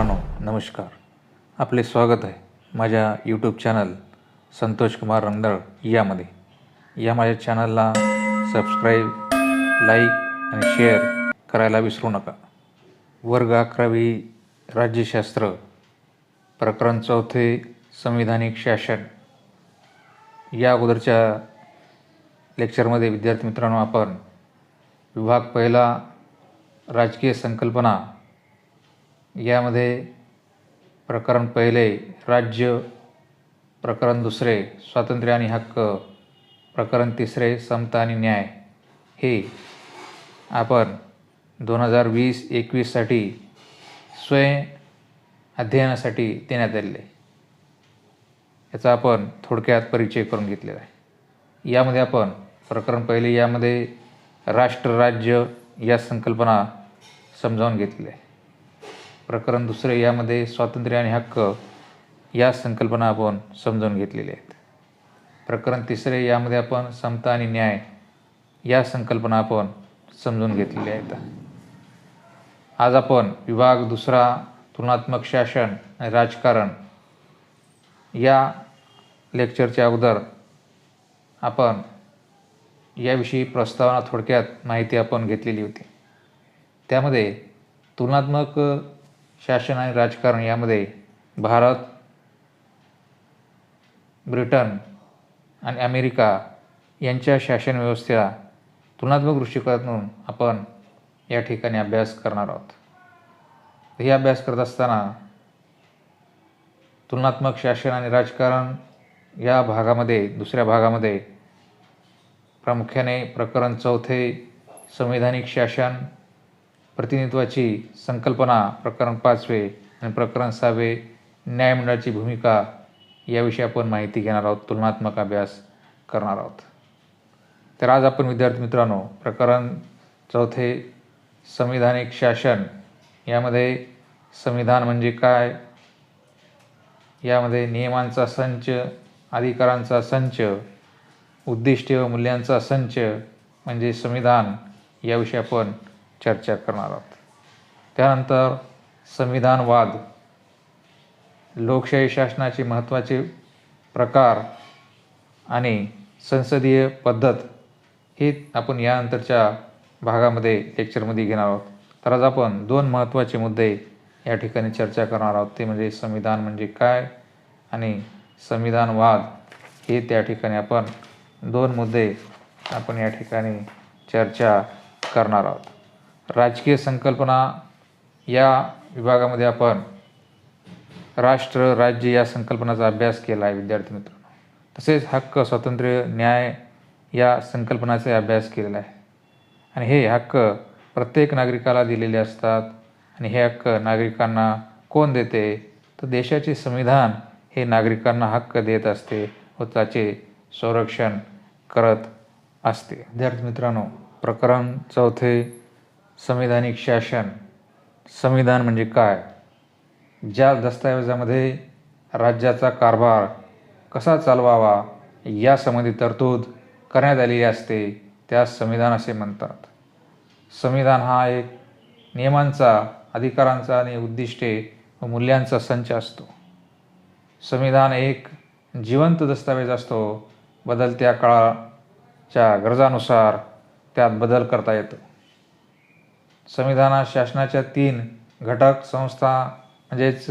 मित्रांनो नमस्कार. आपले स्वागत आहे माझ्या यूट्यूब चॅनल संतोष कुमार रंगदळ यामध्ये. या माझ्या चॅनलला सबस्क्राईब लाईक आणि शेअर करायला विसरू नका. वर्ग अकरावी राज्यशास्त्र प्रकरण चौथे संविधानिक शासन. या अगोदरच्या लेक्चरमध्ये विद्यार्थी मित्रांनो आपण विभाग पहिला राजकीय संकल्पना यामध्ये प्रकरण पहिले राज्य प्रकरण दुसरे स्वातंत्र्य आणि हक्क प्रकरण तिसरे समता आणि न्याय. हे आपण दोन हजार वीस एकवीससाठी स्वयं अध्ययनासाठी देण्यात आलेले. याचा आपण थोडक्यात परिचय करून घेतलेला आहे. यामध्ये आपण प्रकरण पहिले यामध्ये राष्ट्र राज्य या संकल्पना समजावून घेतलेल्या आहे प्रकरण दुसरे यामध्ये स्वातंत्र्य आणि हक्क या संकल्पना आपण समजावून घेतलेल्या आहेत. प्रकरण तिसरे यामध्ये आपण समता आणि न्याय या संकल्पना आपण समजून घेतलेल्या आहेत. आज आपण विभाग दुसरा तुलनात्मक शासन आणि राजकारण या लेक्चरच्या अगोदर आपण याविषयी प्रस्तावना थोडक्यात माहिती आपण घेतलेली होती. त्यामध्ये तुलनात्मक शासन आणि राजकारण यामध्ये भारत ब्रिटन आणि अमेरिका यांच्या शासन व्यवस्थेला तुलनात्मक दृष्टिकोनातून आपण या ठिकाणी अभ्यास करणार आहोत. हे अभ्यास करत असताना तुलनात्मक शासन आणि राजकारण या भागामध्ये दुसऱ्या भागामध्ये प्रामुख्याने प्रकरण चौथे संवैधानिक शासन प्रतिनिधित्वाची संकल्पना प्रकरण पाचवे आणि प्रकरण सहावे न्यायमंडळाची भूमिका याविषयी आपण माहिती घेणार आहोत तुलनात्मक अभ्यास करणार आहोत. तर आज आपण विद्यार्थी मित्रांनो प्रकरण चौथे संविधानिक शासन. यामध्ये संविधान म्हणजे काय? यामध्ये नियमांचा संच अधिकारांचा संच उद्दिष्टे व मूल्यांचा संच म्हणजे संविधान याविषयी आपण चर्चा करणार आहोत. त्यानंतर संविधानवाद लोकशाही शासनाचे महत्त्वाचे प्रकार आणि संसदीय पद्धत हे आपण यानंतरच्या भागामध्ये लेक्चरमध्ये घेणार आहोत. तर आज आपण दोन महत्त्वाचे मुद्दे या ठिकाणी चर्चा करणार आहोत. ते म्हणजे संविधान म्हणजे काय आणि संविधानवाद हे त्या ठिकाणी आपण दोन मुद्दे आपण या ठिकाणी चर्चा करणार आहोत. राजकीय संकल्पना या विभागामध्ये आपण राष्ट्र राज्य या संकल्पनाचा अभ्यास केला आहे विद्यार्थी मित्रांनो. तसेच हक्क स्वातंत्र्य न्याय या संकल्पनाचा अभ्यास केलेला आहे. आणि हे हक्क प्रत्येक नागरिकाला दिलेले असतात. आणि हे हक्क नागरिकांना कोण देते? तर देशाचे संविधान हे नागरिकांना हक्क देत असते व त्याचे संरक्षण करत असते. विद्यार्थी मित्रांनो प्रकरण चौथे संविधानिक शासन. संविधान म्हणजे काय? ज्या दस्तऐवजामध्ये राज्याचा कारभार कसा चालवावा यासंबंधी तरतूद करण्यात आलेली असते त्यास संविधान असे म्हणतात. संविधान हा एक नियमांचा अधिकारांचा आणि उद्दिष्टे व मूल्यांचा संच असतो. संविधान एक जिवंत दस्तावेज असतो. बदलत्या काळाच्या गरजानुसार त्यात बदल करता येतो. संविधानात शासनाच्या तीन घटक संस्था म्हणजेच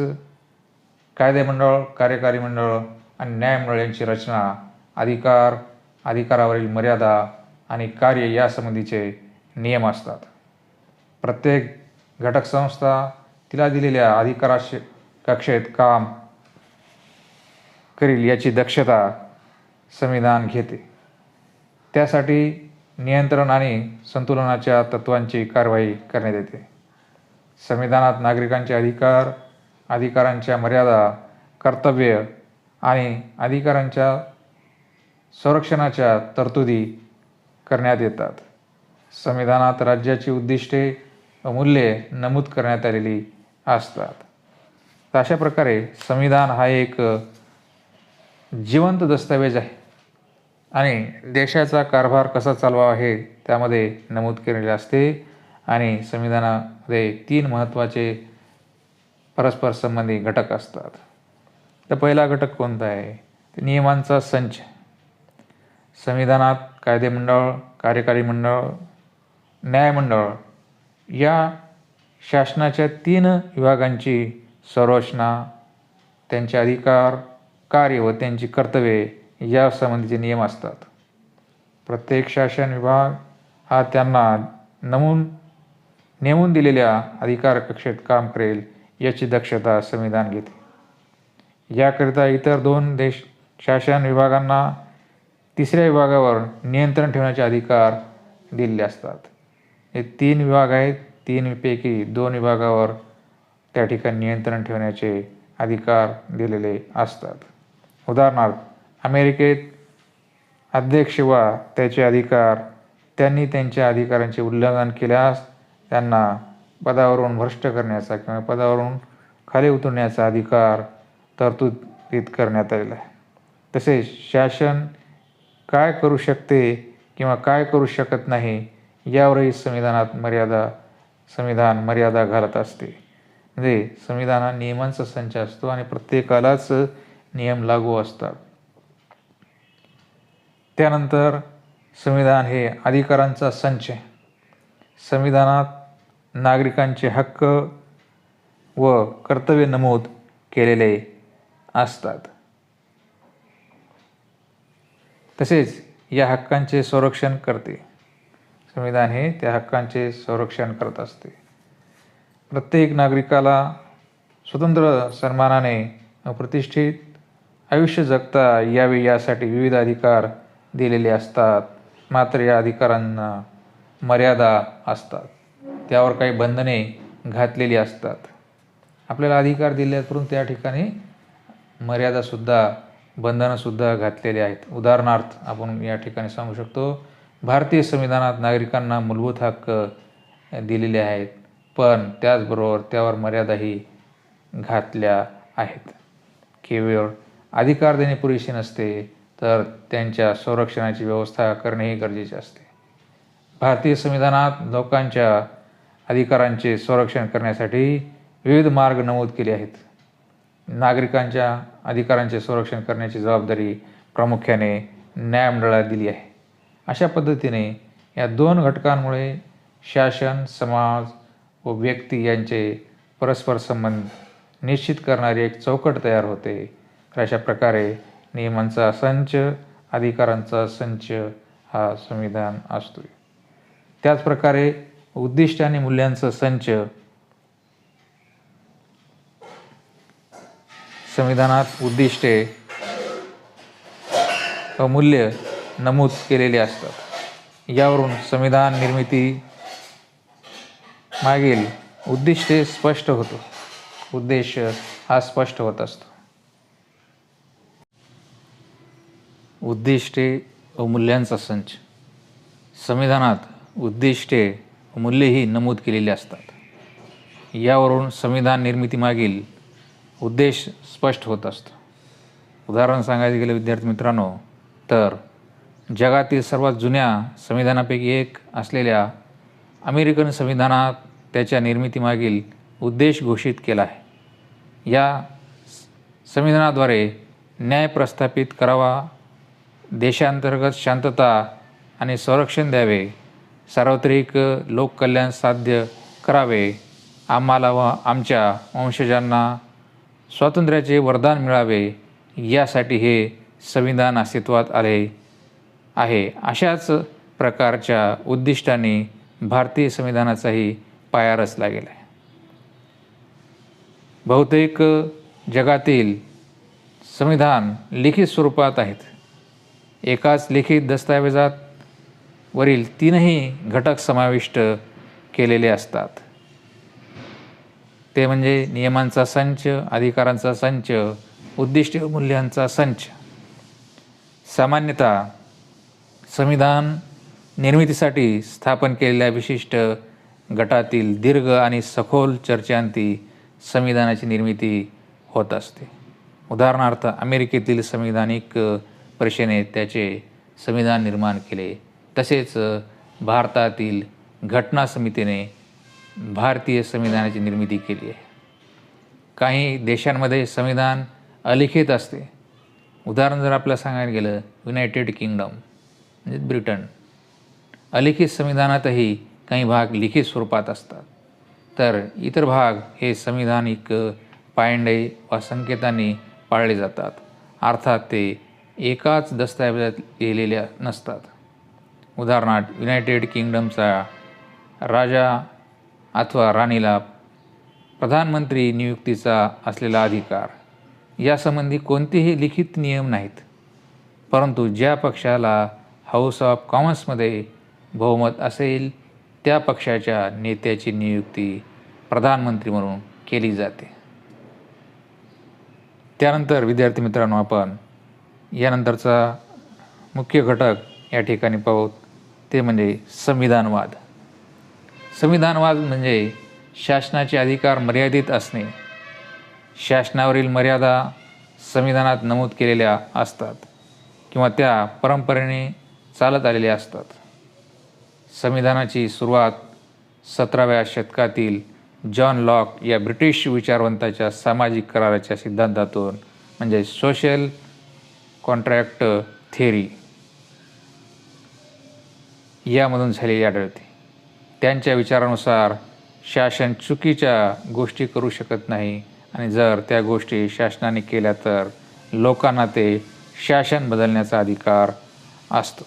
कायदेमंडळ कार्यकारी मंडळ आणि न्यायमंडळ यांची रचना अधिकार अधिकारावरील मर्यादा आणि कार्य यासंबंधीचे नियम असतात. प्रत्येक घटक संस्था तिला दिलेल्या अधिकाराश कक्षेत काम करील याची दक्षता संविधान घेते. त्यासाठी नियंत्रण आणि संतुलनाच्या तत्वांची कारवाई करण्यात येते. संविधानात नागरिकांचे अधिकार अधिकारांच्या मर्यादा कर्तव्य आणि अधिकारांच्या संरक्षणाच्या तरतुदी करण्यात येतात. संविधानात राज्याची उद्दिष्टे व मूल्ये नमूद करण्यात आलेली असतात. तर अशा प्रकारे संविधान हा एक जिवंत दस्तावेज आहे. आणि देशाचा कारभार कसा चालवावा हे त्यामध्ये नमूद केलेले असते. आणि संविधानामध्ये तीन महत्त्वाचे परस्पर संबंधी घटक असतात. तर पहिला घटक कोणता आहे? ते नियमांचा संच. संविधानात कायदेमंडळ कार्यकारी मंडळ न्यायमंडळ या शासनाच्या तीन विभागांची संरचना त्यांचे अधिकार कार्य व त्यांची कर्तव्ये या संबंधीचे नियम असतात. प्रत्येक शासन विभाग हा त्यांना नमून नेमून दिलेल्या अधिकार कक्षेत काम करेल याची दक्षता संविधान घेते. याकरिता इतर दोन देश शासन विभागांना तिसऱ्या विभागावर नियंत्रण ठेवण्याचे अधिकार दिलेले असतात. हे तीन विभाग आहेत. तीनपैकी दोन विभागावर त्या ठिकाणी नियंत्रण ठेवण्याचे अधिकार दिलेले असतात. उदाहरणार्थ अमेरिकेत अध्यक्ष वा त्याचे अधिकार त्यांनी त्यांच्या अधिकारांचे उल्लंघन केल्यास त्यांना पदावरून भ्रष्ट करण्याचा किंवा पदावरून खाली उतरण्याचा अधिकार तरतूदित करण्यात आलेला आहे. तसेच शासन काय करू शकते किंवा काय करू शकत नाही यावरही संविधानात मर्यादा संविधान मर्यादा घालत असते. म्हणजे संविधानात नियमांचा संच असतो आणि प्रत्येकालाच नियम लागू असतात. त्यानंतर संविधान हे अधिकारांचा संच आहे. संविधानात नागरिकांचे हक्क व कर्तव्य नमूद केलेले असतात. तसेच या हक्कांचे संरक्षण करते. संविधान हे त्या हक्कांचे संरक्षण करत असते. प्रत्येक नागरिकाला स्वतंत्र सन्मानाने प्रतिष्ठित आयुष्य जगता यावे यासाठी विविध अधिकार दिलेले असतात. मात्र या अधिकारांना मर्यादा असतात. त्यावर काही बंधने घातलेली असतात. आपल्याला अधिकार दिले करून त्या ठिकाणी मर्यादासुद्धा बंधनंसुद्धा घातलेली आहेत. उदाहरणार्थ आपण या ठिकाणी सांगू शकतो भारतीय संविधानात नागरिकांना मूलभूत हक्क दिलेले आहेत. पण त्याचबरोबर त्यावर मर्यादाही घातल्या आहेत. केवळ अधिकार देणे पुरेसे नसते तर त्यांच्या संरक्षणाची व्यवस्था करणेही गरजेचे असते. भारतीय संविधानात लोकांच्या अधिकारांचे संरक्षण करण्यासाठी विविध मार्ग नमूद केले आहेत. नागरिकांच्या अधिकारांचे संरक्षण करण्याची जबाबदारी प्रामुख्याने न्यायमंडळाला दिली आहे. अशा पद्धतीने या दोन घटकांमुळे शासन समाज व व्यक्ती यांचे परस्पर संबंध निश्चित करणारी एक चौकट तयार होते. तर अशा प्रकारे नियमांचा संच अधिकारांचा संच हा संविधान असतो त्याचप्रकारे उद्दिष्ट आणि मूल्यांचं संच संविधानात उद्दिष्टे व मूल्य नमूद केलेले असतात. यावरून संविधान निर्मिती मागील उद्दिष्टे स्पष्ट होतो. उद्देश हा स्पष्ट होत असतो. उद्दिष्टे व मूल्यांचा संच. संविधानात उद्दिष्टे व मूल्येही नमूद केलेली असतात. यावरून संविधान निर्मितीमागील उद्देश स्पष्ट होत असतो. उदाहरण सांगायचं गेलं विद्यार्थी मित्रांनो तर जगातील सर्वात जुन्या संविधानापैकी एक असलेल्या अमेरिकन संविधानात त्याच्या निर्मितीमागील उद्देश घोषित केला आहे. या संविधानाद्वारे न्याय प्रस्थापित करावा देशांतर्गत शांतता आणि संरक्षण द्यावे. सार्वत्रिक लोककल्याण साध्य करावे. आम्हाला व आमच्या वंशजांना स्वातंत्र्याचे वरदान मिळावे यासाठी हे संविधान अस्तित्वात आले आहे. अशाच प्रकारच्या उद्दिष्टाने भारतीय संविधानाचाही पाया रचला गेला आहे बहुतेक जगातील संविधान लिखित स्वरूपात आहेत. एकाच लिखित दस्तऐवजात वरील तीनही घटक समाविष्ट केलेले असतात. ते म्हणजे नियमांचा संच अधिकारांचा संच उद्दिष्ट मूल्यांचा संच. सामान्यतः संविधान निर्मितीसाठी स्थापन केलेल्या विशिष्ट गटातील दीर्घ आणि सखोल चर्चांती संविधानाची निर्मिती होत असते. उदाहरणार्थ अमेरिकेतील संविधानिक परिषदेने त्याचे संविधान निर्माण केले. तसेच भारतातील घटना समितीने भारतीय संविधानाची निर्मिती केली आहे. काही देशांमध्ये संविधान अलिखित असते. उदाहरण जर आपल्याला सांगायला गेलं युनायटेड किंगडम म्हणजे ब्रिटन. अलिखित संविधानातही काही भाग लिखित स्वरूपात असतात. तर इतर भाग हे संविधानिक पायंडे वा संकेतांनी पाळले जातात. अर्थात ते एकाच दस्तऐवजात लिहिलेल्या नसतात. उदाहरणार्थ युनायटेड किंगडमचा राजा अथवा राणीला प्रधानमंत्री नियुक्तीचा असलेला अधिकार. यासंबंधी कोणतेही लिखित नियम नाहीत. परंतु ज्या पक्षाला हाऊस ऑफ कॉमन्समध्ये बहुमत असेल त्या पक्षाच्या नेत्याची नियुक्ती प्रधानमंत्री म्हणून केली जाते. त्यानंतर विद्यार्थी मित्रांनो आपण यानंतरचा मुख्य घटक या ठिकाणी पाहूत ते म्हणजे संविधानवाद. संविधानवाद म्हणजे शासनाचे अधिकार मर्यादित असणे. शासनावरील मर्यादा संविधानात नमूद केलेल्या असतात किंवा त्या परंपरेने चालत आलेल्या असतात. संविधानाची सुरुवात सतराव्या शतकातील जॉन लॉक या ब्रिटिश विचारवंताच्या सामाजिक कराराच्या सिद्धांतातून म्हणजे सोशल कॉन्ट्रॅक्ट थेरी यामधून झालेली आढळते. त्यांच्या विचारानुसार शासन चुकीच्या गोष्टी करू शकत नाही आणि जर त्या गोष्टी शासनाने केल्या तर लोकांना ते शासन बदलण्याचा अधिकार असतो.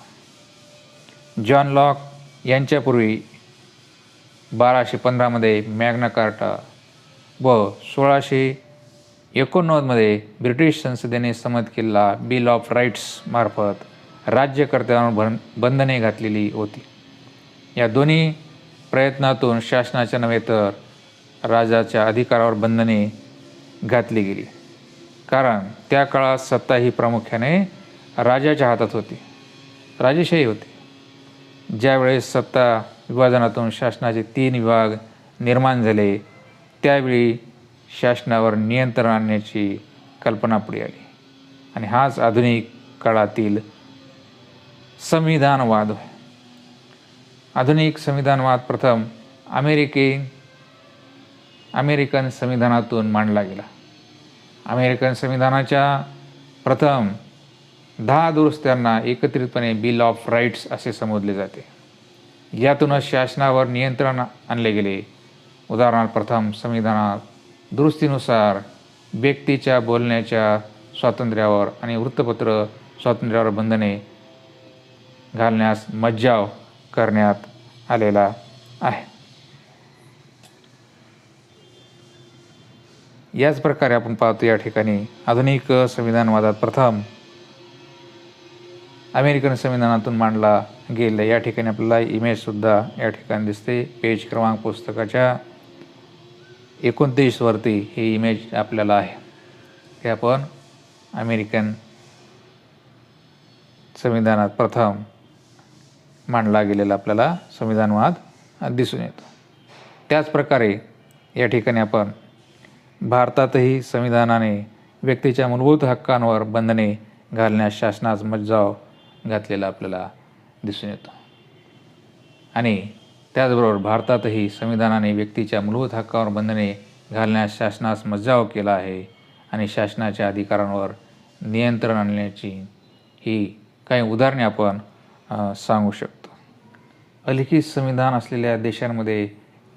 जॉन लॉक यांच्यापूर्वी बाराशे पंधरामध्ये मॅग्ना कार्टा व सोळाशे एकोणनव्वदमध्ये ब्रिटिश संसदेने समत केलेला बिल ऑफ राईट्स मार्फत राज्यकर्त्यांवर बन बंधने घातलेली होती. या दोन्ही प्रयत्नातून शासनाच्या नव्हे तर राजाच्या अधिकारावर बंधने घातली गेली. कारण त्या काळात सत्ता ही प्रामुख्याने राजाच्या हातात होती. राजेशाही होती. ज्यावेळेस सत्ता विभाजनातून शासनाचे तीन विभाग निर्माण झाले त्यावेळी शासनावर नियंत्रण आणण्याची कल्पना पुढे आली. आणि हाच आधुनिक काळातील संविधानवाद होय. आधुनिक संविधानवाद प्रथम अमेरिकेन अमेरिकन संविधानातून मांडला गेला. अमेरिकन संविधानाच्या प्रथम दहा दुरुस्त्यांना एकत्रितपणे बिल ऑफ राईट्स असे संबोधले जाते. यातूनच शासनावर नियंत्रण आणले गेले. उदाहरणार्थ प्रथम संविधानात दुरुस्तीनुसार व्यक्तीच्या बोलण्याच्या स्वातंत्र्यावर आणि वृत्तपत्र स्वातंत्र्यावर बंधने घालण्यास मज्जाव करण्यात आलेला आहे. याच प्रकारे आपण पाहतो या ठिकाणी आधुनिक संविधानवादात प्रथम अमेरिकन संविधानातून मांडला गेला या ठिकाणी आपल्याला इमेजसुद्धा या ठिकाणी दिसते. पेज क्रमांक पुस्तकाच्या एकोणतीसवरती ही इमेज आपल्याला आहे. हे आपण अमेरिकन संविधानात प्रथम मांडला गेलेला आपल्याला संविधानवाद दिसून येतो. त्याचप्रकारे या ठिकाणी आपण भारतातही संविधानाने व्यक्तीच्या मूलभूत हक्कांवर बंधने घालण्यास शासनास मज्जाव घातलेला आपल्याला दिसून येतो. आणि त्याचबरोबर भारतातही संविधानाने व्यक्तीच्या मूलभूत हक्कावर बंधने घालण्यास शासनास मज्जाव केला आहे आणि शासनाच्या अधिकारांवर नियंत्रण आणण्याची ही काही उदाहरणे आपण सांगू शकतो. अलिखित संविधान असलेल्या देशांमध्ये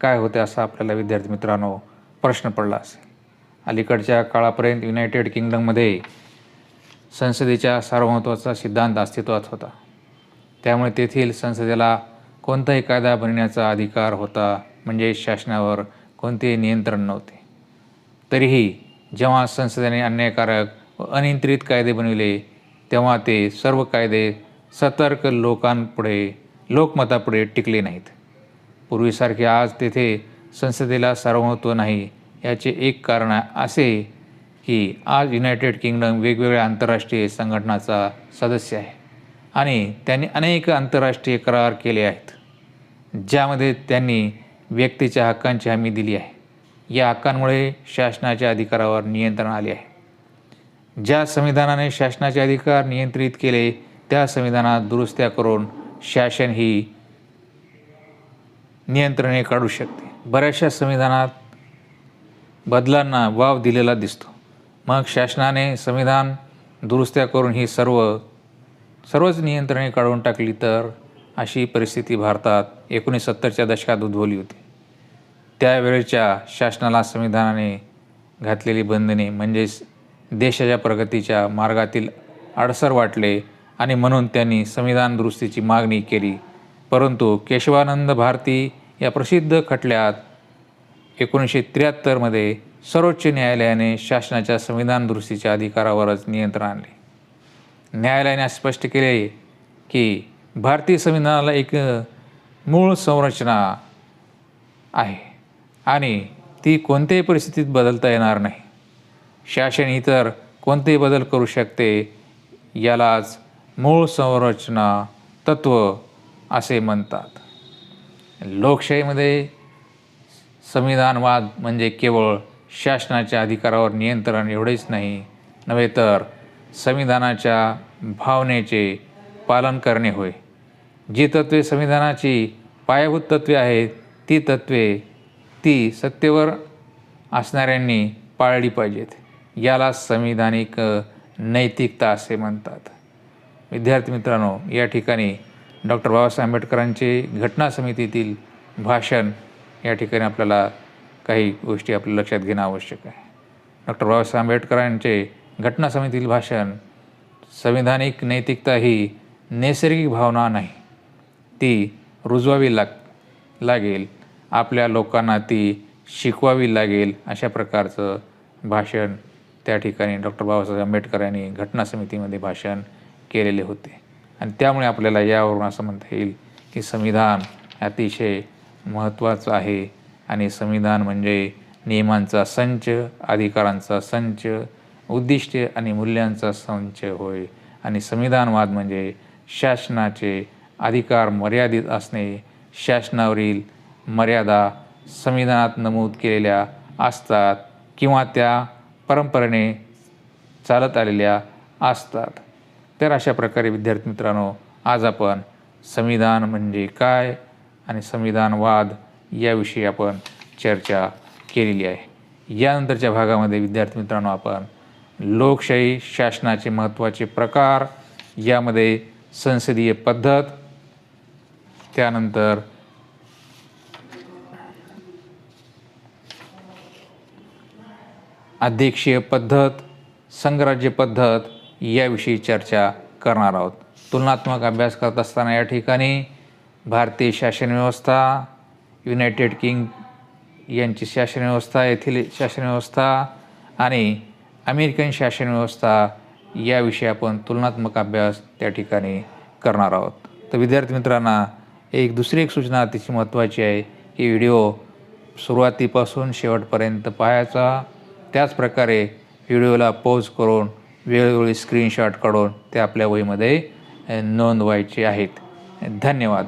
काय होते असा आपल्याला विद्यार्थी मित्रांनो प्रश्न पडला असेल. अलीकडच्या काळापर्यंत युनायटेड किंगडममध्ये संसदेच्या सार्वभौमत्वाचा सिद्धांत अस्तित्वात होता. त्यामुळे तेथील संसदेला कोणताही कायदा बनण्याचा अधिकार होता म्हणजे शासनावर कोणतेही नियंत्रण नव्हते. तरीही जेव्हा संसदेने अन्यायकारक व अनियंत्रित कायदे बनविले तेव्हा ते सर्व कायदे सतर्क लोकांपुढे लोकमतापुढे टिकले नाहीत. पूर्वीसारखे आज तेथे संसदेला सार्वभौमत्व नाही याचे एक कारण असे की आज युनायटेड किंगडम वेगवेगळ्या आंतरराष्ट्रीय संघटनाचा सदस्य आहे. आणि त्यांनी अनेक आंतरराष्ट्रीय करार केले आहेत ज्यामध्ये त्यांनी व्यक्तीच्या हक्कांची हमी दिली आहे. या हक्कांमुळे शासनाच्या अधिकारावर नियंत्रण आले आहे. ज्या संविधानाने शासनाचे अधिकार नियंत्रित केले त्या संविधानात दुरुस्त्या करून शासन ही नियंत्रणे काढू शकते. बऱ्याचशा संविधानात बदलांना वाव दिलेला दिसतो. मग शासनाने संविधान दुरुस्त्या करून ही सर्व सर्वच नियंत्रणे काढून टाकली तर अशी परिस्थिती भारतात एकोणीस सत्तरच्या दशकात उद्भवली होती. त्यावेळेच्या शासनाला संविधानाने घातलेली बंधने म्हणजेच देशाच्या प्रगतीच्या मार्गातील अडसर वाटले आणि म्हणून त्यांनी संविधान दुरुस्तीची मागणी केली. परंतु केशवानंद भारती या प्रसिद्ध खटल्यात एकोणीसशे त्र्याहत्तरमध्ये सर्वोच्च न्यायालयाने शासनाच्या संविधान दुरुस्तीच्या अधिकारावरच नियंत्रण आणले. न्यायालयाने स्पष्ट केले की भारतीय संविधानाला एक मूळ संरचना आहे. आणि ती कोणत्याही परिस्थितीत बदलता येणार नाही. शासन इतर कोणतेही बदल करू शकते यालाच मूळ संरचना तत्व असे म्हणतात. लोकशाहीमध्ये संविधानवाद म्हणजे केवळ शासनाच्या अधिकारावर नियंत्रण एवढेच नाही नव्हे तर संविधानाच्या भावनेचे पालन करणे होय. जी तत्वे संविधानाची पायाभूत तत्वे आहेत ती तत्वे ती सत्तेवर असणाऱ्यांनी पाळली पाहिजेत. याला संविधानिक नैतिकता असे म्हणतात. विद्यार्थी मित्रांनो या ठिकाणी डॉक्टर बाबासाहेब आंबेडकरांचे घटना समितीतील भाषण या ठिकाणी आपल्याला काही गोष्टी आपल्या लक्षात घेणं आवश्यक आहे. डॉक्टर बाबासाहेब आंबेडकरांचे घटना समितीतील भाषण संविधानिक नैतिकता ही नैसर्गिक भावना नाही. ती रुजवावी लाग लागेल आपल्या लोकांना ती शिकवावी लागेल अशा प्रकारचं भाषण त्या ठिकाणी डॉक्टर बाबासाहेब आंबेडकर यांनी घटना समितीमध्ये भाषण केलेले होते. आणि त्यामुळे आपल्याला यावरून असं म्हणता येईल की संविधान अतिशय महत्त्वाचं आहे आणि संविधान म्हणजे नियमांचा संच अधिकारांचा संच उद्दिष्टे आणि मूल्यांचा संचय होय. आणि संविधानवाद म्हणजे शासनाचे अधिकार मर्यादित असणे. शासनावरील मर्यादा संविधानात नमूद केलेल्या असतात किंवा त्या परंपरेने चालत आलेल्या असतात. तर अशा प्रकारे विद्यार्थी मित्रांनो आज आपण संविधान म्हणजे काय आणि संविधानवाद याविषयी आपण चर्चा केलेली आहे. यानंतरच्या भागामध्ये विद्यार्थी मित्रांनो आपण लोकशाही शासनाचे महत्त्वाचे प्रकार यामध्ये संसदीय पद्धत त्यानंतर अध्यक्षीय पद्धत संघराज्य पद्धत याविषयी चर्चा करणार आहोत. तुलनात्मक अभ्यास करत असताना या ठिकाणी भारतीय शासन व्यवस्था युनायटेड किंग यांची शासन व्यवस्था येथील शासन व्यवस्था आणि अमेरिकन शासन व्यवस्था याविषयी आपण तुलनात्मक अभ्यास त्या ठिकाणी करणार आहोत. तर विद्यार्थी मित्रांना एक दुसरी एक सूचना अतिशय महत्त्वाची आहे. की व्हिडिओ सुरुवातीपासून शेवटपर्यंत पाहायचा. त्याचप्रकारे व्हिडिओला पॉज करून वेळोवेळी स्क्रीनशॉट काढून ते आपल्या वहीमध्ये नोंदवायचे आहेत. धन्यवाद.